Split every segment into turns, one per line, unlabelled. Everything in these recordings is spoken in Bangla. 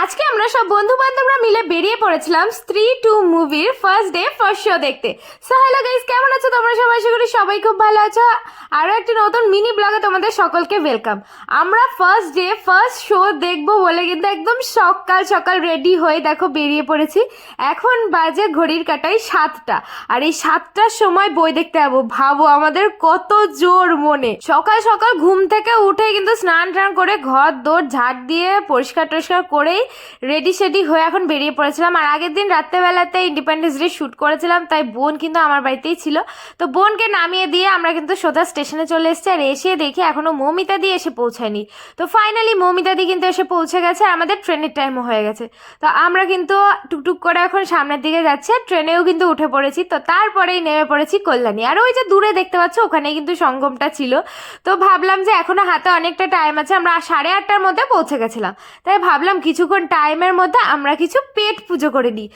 আজকে আমরা সব বন্ধু বান্ধবরা মিলে বেরিয়ে পড়েছিলাম স্ত্রী টু মুভির ফার্স্ট ডে ফার্স্ট শো দেখতে। সো হ্যালো গাইস কেমন আছো তোমরা সবাই? আশা করি সবাই খুব ভালো আছো। আরও একটি নতুন মিনি ব্লগে তোমাদের সকলকে ওয়েলকাম আমরা ফার্স্ট ডে ফার্স্ট শো দেখব বলে কিন্তু একদম সকাল সকাল রেডি হয়ে দেখো বেরিয়ে পড়েছি। এখন বাজে ঘড়ির কাটাই সাতটা। আর এই সাতটার সময় বই দেখতে যাব। ভাবো আমাদের কত জোর মনে। সকাল সকাল ঘুম থেকে উঠে কিন্তু স্নান টান করে ঘর দৌড় ঝাড় দিয়ে পরিষ্কার টরিষ্কার করেই রেডি সেডি হয়ে এখন বেরিয়ে পড়েছিলাম। আর আগের দিন রাত্রেবেলাতে ইন্ডিপেন্ডেন্স ডে শ্যুট করেছিলাম, তাই বোন কিন্তু আমার বাড়িতেই ছিল। তো বোনকে নামিয়ে দিয়ে আমরা কিন্তু সোজা স্টেশনে চলে এসেছি, আর এসে দেখি এখনও মৌমিতা দিয়ে এসে পৌঁছায়নি। তো ফাইনালি মৌমিতা দি কিন্তু এসে পৌঁছে গেছে, আর আমাদের ট্রেনের টাইমও হয়ে গেছে। তো আমরা কিন্তু টুকটুক করে এখন সামনের দিকে যাচ্ছে ট্রেনেও কিন্তু উঠে পড়েছি। তো তারপরেই নেমে পড়েছি কল্যাণী। আর ওই যে দূরে দেখতে পাচ্ছ ওখানে কিন্তু সঙ্গমটা ছিল। তো ভাবলাম যে এখনও হাতে অনেকটা টাইম আছে, আমরা সাড়ে আটটার মধ্যে পৌঁছে গেছিলাম। তাই ভাবলাম কিছুক্ষণ টাইমের মধ্যে আমরা কিছু পেট পুজো করে নিই।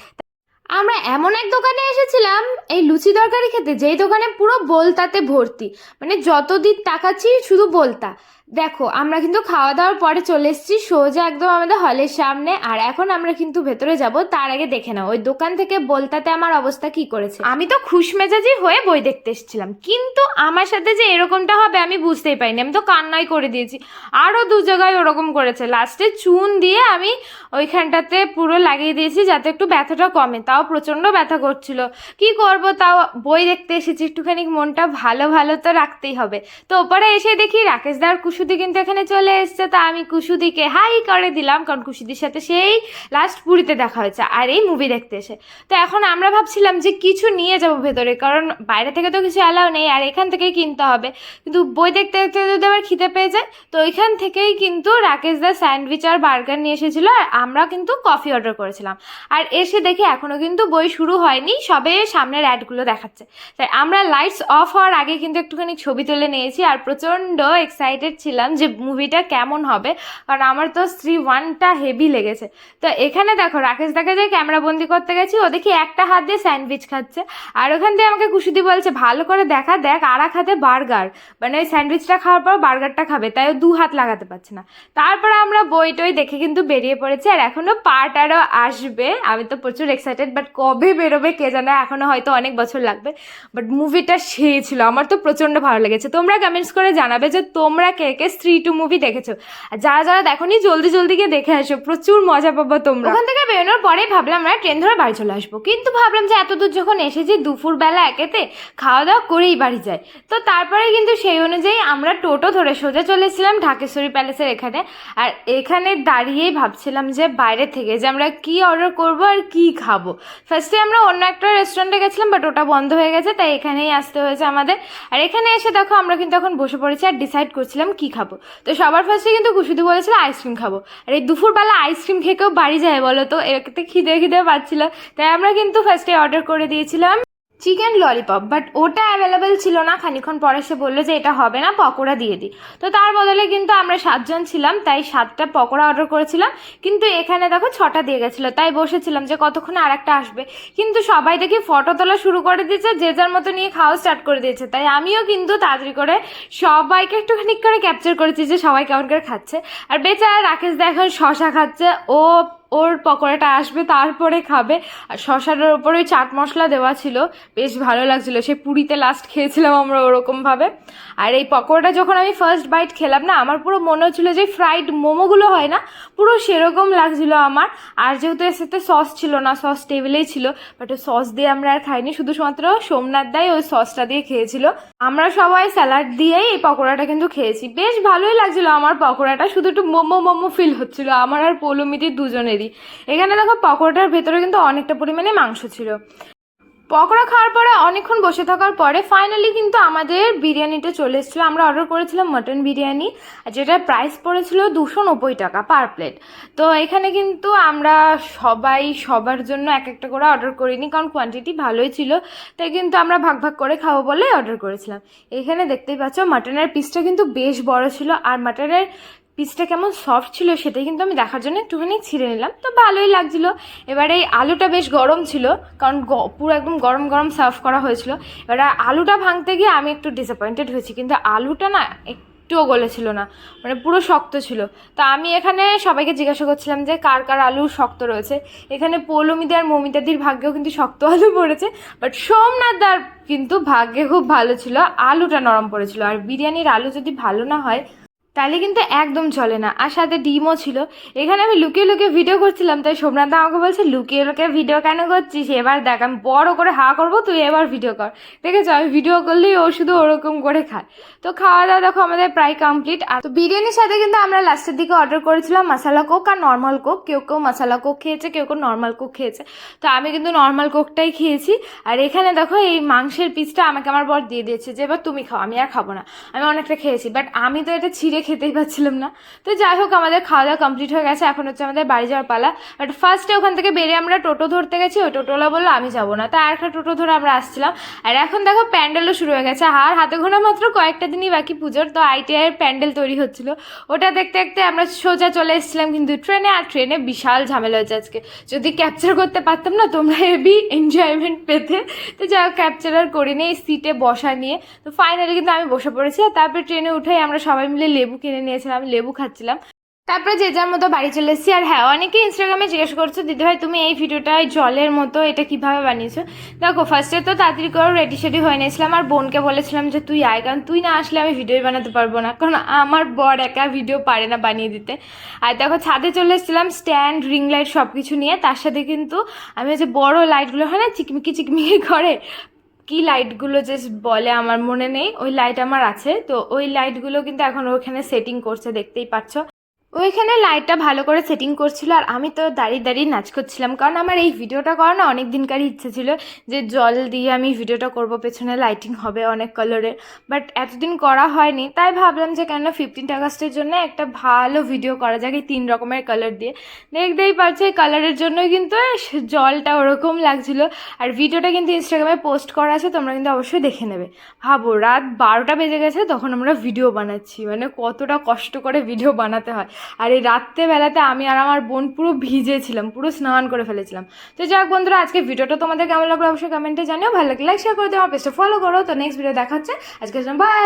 আমরা এমন এক দোকানে এসেছিলাম, এই লুচি তরকারি খেতে, যেই দোকানে পুরো বলতাতে ভর্তি। মানে যতদিন তাকাচ্ছি শুধু বলতা। দেখো, আমরা কিন্তু খাওয়া দাওয়ার পরে চলে এসেছি, সোজা একদম আমাদের হলের সামনে। আর এখন আমরা কিন্তু ভেতরে যাব, তার আগে দেখে নাও, ওই দোকান থেকে বলতাতে আমার অবস্থা কি করেছে? আমি তো খুশ মেজাজি হয়ে বই দেখতে এসেছিলাম, কিন্তু আমার সাথে যে এরকমটা হবে আমি বুঝতেই পারিনি। আমি তো কান্নাই করে দিয়েছি আরও দু জায়গায় ওরকম করেছে। লাস্টে চুন দিয়ে আমি ওইখানটাতে পুরো লাগিয়ে দিয়েছি, যাতে একটু ব্যথাটা কমে। তাও প্রচণ্ড ব্যথা করছিল। কি করব, তাও বই দেখতে এসেছি, একটুখানি মনটা ভালো ভালো তো রাখতেই হবে। তো ওপরে এসে দেখি রাকেশ দার কুসুদি কিন্তু এখানে চলে এসছে, তা আমি কুসুদিকে হাই করে দিলাম, কারণ কুসুদির সাথে সেই লাস্ট পুরীতে দেখা হয়েছে আর এই মুভি দেখতে এসে। তো এখন আমরা ভাবছিলাম যে কিছু নিয়ে যাব ভেতরে, কারণ বাইরে থেকে তো কিছু অ্যালাউ নেই, আর এখান থেকেই কিনতে হবে। কিন্তু বই দেখতে দেখতে যদি আবার খিদে পেয়ে যায়, তো ওইখান থেকেই কিন্তু রাকেশ দা স্যান্ডউইচ আর বার্গার নিয়ে এসেছিল, আর আমরা কিন্তু কফি অর্ডার করেছিলাম। আর এসে দেখি এখনও কিন্তু বই শুরু হয়নি, সবে সামনের অ্যাডগুলো দেখাচ্ছে। তাই আমরা লাইটস অফ হওয়ার আগে কিন্তু একটুখানি ছবি তুলে নিয়েছি, আর প্রচণ্ড এক্সাইটেড ছিলাম যে মুভিটা কেমন হবে, কারণ আমার তো স্ত্রী ওয়ানটা হেভি লেগেছে। তো এখানে দেখো, রাকেশ দাকে যে ক্যামেরা বন্দি করতে গেছি, ও দেখি একটা হাত দিয়ে স্যান্ডউইচ খাচ্ছে, আর ওখান দিয়ে আমাকে কুশুদি বলছে, ভালো করে দেখা, দেখ আর এক হাতে বার্গার। মানে ওই স্যান্ডউইচটা খাওয়ার পর বার্গারটা খাবে, তাই ও দু হাত লাগাতে পারছে না। তারপরে আমরা বই টই দেখে কিন্তু বেরিয়ে পড়েছি, আর এখনও পার্ট আরও আসবে। আমি তো প্রচুর এক্সাইটেড বাট কবে বেরোবে কে জানে এখনও হয়তো অনেক বছর লাগবে। বাট মুভিটা সেই ছিল, আমার তো প্রচণ্ড ভালো লেগেছে। তোমরা কমেন্টস করে জানাবে যে তোমরা কে কে স্ত্রী টু মুভি দেখেছ। আর যারা যারা দেখোনি, জলদি জলদি গিয়ে দেখে আসো। প্রচুর মজা পাবো তোমরা। ওখান থেকে বেরোনোর পরে ভাবলাম, আমরা ট্রেন ধরে বাড়ি চলে আসব। কিন্তু ভাবলাম যে এত দূর যখন এসেছি, দুপুরবেলা একেতে খাওয়া দাওয়া করেই বাড়ি যাই। তো তারপরে কিন্তু সেই অনুযায়ী আমরা টোটো ধরে সোজা চলে এসেছিলাম ঢাকেশ্বরী প্যালেসের এখানে। আর এখানে দাঁড়িয়েই ভাবছিলাম যে বাইরে থেকে যে আমরা কি অর্ডার করব আর কি খাব। ফার্স্টে আমরা অন্য একটা রেস্টুরেন্টে গেছিলাম বাট ওটা বন্ধ হয়ে গেছে, তাই এখানেই আসতে হয়েছে আমাদের। আর এখানে এসে দেখো, আমরা কিন্তু এখন বসে পড়েছি আর ডিসাইড করছিলাম কি খাব? তো সবার ফার্স্টে কিন্তু কুশুদি বলেছিল আইসক্রিম খাব। আর এই দুপুরবেলা আইসক্রিম খেয়ে কেউ বাড়ি যায় বলো তো? এতে খিদে খিদে পাচ্ছিল। তাই আমরা কিন্তু ফার্স্টে অর্ডার করে দিয়েছিলাম। চিকেন ললিপপ বাট ওটা অ্যাভেলেবেল ছিল না। খানিক্ষণ পরে সে বলল যে এটা হবে না, পকোড়া দিয়ে দিই তো তার বদলে কিন্তু আমরা সাতজন ছিলাম, তাই সাতটা পকোড়া অর্ডার করেছিলাম। কিন্তু এখানে দেখো ছটা দিয়ে গেছিল, তাই বসেছিলাম যে কতক্ষণে আর একটা আসবে। কিন্তু সবাই দেখি ফটো তোলা শুরু করে দিয়েছে, যে যার মতো নিয়ে খাওয়া স্টার্ট করে দিয়েছে। তাই আমিও কিন্তু তাড়াতাড়ি করে সবাইকে একটুখানি করে ক্যাপচার করেছি যে সবাই কেমন করে খাচ্ছে। আর বেচারা রাকেশ দা এখন শশা খাচ্ছে, ও ওর পকোড়াটা আসবে, তারপরে খাবে। আর শশাটার ওপরে চাট মশলা দেওয়া ছিল, বেশ ভালো লাগছিল। সে পুরীতে লাস্ট খেয়েছিলাম আমরা ওরকমভাবে। আর এই পকোড়াটা যখন আমি ফার্স্ট বাইট খেলাম না, আমার পুরো মনে হচ্ছিল যে ফ্রাইড মোমোগুলো হয় না, পুরো সেরকম লাগছিল আমার। আর যেহেতু এর সাথে সস ছিল না সস টেবিলেই ছিল বাট সস দিয়ে আমরা আর খাইনি, শুধুমাত্র সোমনাথ দাই ওই সসটা দিয়ে খেয়েছিল। আমরা সবাই স্যালাড দিয়েই এই পকোড়াটা কিন্তু খেয়েছি। বেশ ভালোই লাগছিল আমার পকোড়াটা, শুধু একটু মোমো মোমো ফিল হচ্ছিল। আমার আর পৌলমিতির দুজনেরই এখানে দেখো পকোড়াটার ভেতরে কিন্তু অনেকটা পরিমাণে মাংস ছিল। পকোড়া খাওয়ার পরে অনেকক্ষণ বসে থাকার পরে ফাইনালি কিন্তু আমাদের বিরিয়ানিটা চলে এসেছিল। আমরা অর্ডার করেছিলাম মটন বিরিয়ানি যেটার প্রাইস পড়েছিল দুশো নব্বই টাকা পার প্লেট তো এখানে কিন্তু আমরা সবাই, সবার জন্য এক একটা করে অর্ডার করিনি, কারণ কোয়ান্টিটি ভালোই ছিল। তাই কিন্তু আমরা ভাগ ভাগ করে খাব বলে অর্ডার করেছিলাম। এখানে দেখতেই পাচ্ছ মাটনের পিসটা কিন্তু বেশ বড় ছিল, আর মাটনের পিসটা কেমন সফট ছিল সেটাই কিন্তু আমি দেখার জন্য একটুখানি ছিঁড়ে নিলাম। তো ভালোই লাগছিল। এবারে এই আলুটা বেশ গরম ছিল, কারণ পুরো একদম গরম গরম সার্ভ করা হয়েছিল। এবারে আলুটা ভাঙতে গিয়ে আমি একটু ডিসঅ্যাপয়েন্টেড হয়েছি, কিন্তু আলুটা না একটু একটুও গলেছিল না মানে পুরো শক্ত ছিল। তো আমি এখানে সবাইকে জিজ্ঞাসা করছিলাম যে কার কার আলু শক্ত রয়েছে। এখানে পৌলমিদি আর মমিতাদির ভাগ্যেও কিন্তু শক্ত আলু পড়েছে বাট সোমনাথ দার কিন্তু ভাগ্যে খুব ভালো ছিল, আলুটা নরম পড়েছিল। আর বিরিয়ানির আলু যদি ভালো না হয় তাহলে কিন্তু একদম চলে না। আর সাথে ডিমও ছিল। এখানে আমি লুকিয়ে লুকিয়ে ভিডিও করছিলাম, তাই সোমনাথ আমাকে বলছে, লুকিয়ে লুকিয়ে ভিডিও কেন করছিস? এবার দেখ, আমি বড় করে হা করব, তুই এবার ভিডিও কর। দেখেছ? আমি ভিডিও করলেই ও শুধু ওরকম করে খায়। তো খাওয়া দাওয়া দেখো, আমাদের প্রায় কমপ্লিট আর তো বিরিয়ানির সাথে কিন্তু আমরা লাস্টের দিকে অর্ডার করেছিলাম মশালা কোক আর নর্মাল কোক কেউ কেউ মশালা কোক খেয়েছে, কেউ কেউ নর্মাল কোক খেয়েছে। তো আমি কিন্তু নর্মাল কোকটাই খেয়েছি। আর এখানে দেখো, এই মাংসের পিসটা আমাকে আমার বর দিয়ে দিয়েছে যে, এবার তুমি খাও, আমি আর খাব না। আমি অনেকটা খেয়েছি। বাট আমি তো এটা ছিঁড়ে খেতেই পাচ্ছিলাম না। তো যাই হোক, আমাদের খাওয়া দাওয়া কমপ্লিট হয়ে গেছে। এখন হচ্ছে আমাদের বাড়ি যাওয়ার পালা। বাট ফার্স্টে ওখান থেকে বেরিয়ে আমরা টোটো ধরতে গেছি। ওই টোটোলা বলল, আমি যাব না। তাই আরেকটা টোটো ধরে আমরা আসছিলাম। আর এখন দেখো, প্যান্ডেলও শুরু হয়ে গেছে। আর হাতে গোনা মাত্র কয়েকটা দিনই বাকি পুজোর। তো আইটিআইয়ের প্যান্ডেল তৈরি হচ্ছিল। ওটা দেখতে দেখতে আমরা সোজা চলে এসেছিলাম কিন্তু ট্রেনে। আর ট্রেনে বিশাল ঝামেলা হয়েছে আজকে। যদি ক্যাপচার করতে পারতাম না, তোমরা হেভি এনজয়মেন্ট পেতে। তো যাই হোক ক্যাপচার আর করিনি, এই সিটে বসা নিয়ে। তো ফাইনালি কিন্তু আমি বসে পড়েছি। আর তারপরে ট্রেনে উঠেই আমরা সবাই মিলে লেবু কিনে নিয়েছিলাম, লেবু খাচ্ছিলাম। তারপরে যে যার মতো বাড়ি চলে এসেছি। আর হ্যাঁ অনেকে ইনস্টাগ্রামে জিজ্ঞেস করছ, দিদি ভাই, তুমি এই ভিডিওটায় জলের মতো এটা কীভাবে বানিয়েছো? দেখো ফার্স্টে তো তাড়াতাড়ি করে রেডি সেডি হয়ে নিয়েছিলাম। আর বোনকে বলেছিলাম যে, তুই আয়, কারণ তুই না আসলে আমি ভিডিও বানাতে পারব না। কারণ আমার বর একা ভিডিও পারে না বানিয়ে দিতে। আর দেখো, ছাদে চলে এসেছিলাম স্ট্যান্ড রিং লাইট সব কিছু নিয়ে। তার সাথে কিন্তু আমি যে বড় লাইটগুলো হয় না, চিকমিকি চিকমিকি করে কি লাইটগুলো যে বলে আমার মনে নেই, ওই লাইট আমার আছে, তো ওই লাইটগুলো কিন্তু এখন ওখানে সেটিং করছে, দেখতেই পাচ্ছ। ওইখানে লাইটটা ভালো করে সেটিং করছিল আর আমি তো দাঁড়িয়ে দাঁড়িয়ে নাচ করছিলাম। কারণ আমার এই ভিডিওটা করা না অনেক দিনকারই ইচ্ছে ছিল যে জল দিয়ে আমি ভিডিওটা করব, পেছনে লাইটিং হবে অনেক কালারের বাট এতদিন করা হয়নি, তাই ভাবলাম যে কেন ফিফটিন আগস্টের জন্য একটা ভালো ভিডিও করা যাক এই তিন রকমের কালার দিয়ে। দেখতেই পাচ্ছ এই কালারের জন্যই কিন্তু জলটা ওরকম লাগছিল। আর ভিডিওটা কিন্তু ইনস্টাগ্রামে পোস্ট করা আছে, তোমরা কিন্তু অবশ্যই দেখে নেবে। ভাবো, রাত বারোটা বেজে গেছে, তখন আমরা ভিডিও বানাচ্ছি। মানে কতটা কষ্ট করে ভিডিও বানাতে হয়। আর এই রাত্রেবেলাতে আমি আর আমার বোন পুরো ভিজেছিলাম, পুরো স্নান করে ফেলেছিলাম। তো যাক বন্ধুরা আজকে ভিডিওটা তোমাদের কেমন লাগল অবশ্যই কমেন্টে জানিও, ভালো লাগলে লাইক শেয়ার করে দিও, আমার পেজটা ফলো করো। তো নেক্সট ভিডিও দেখা হচ্ছে আজকে বাই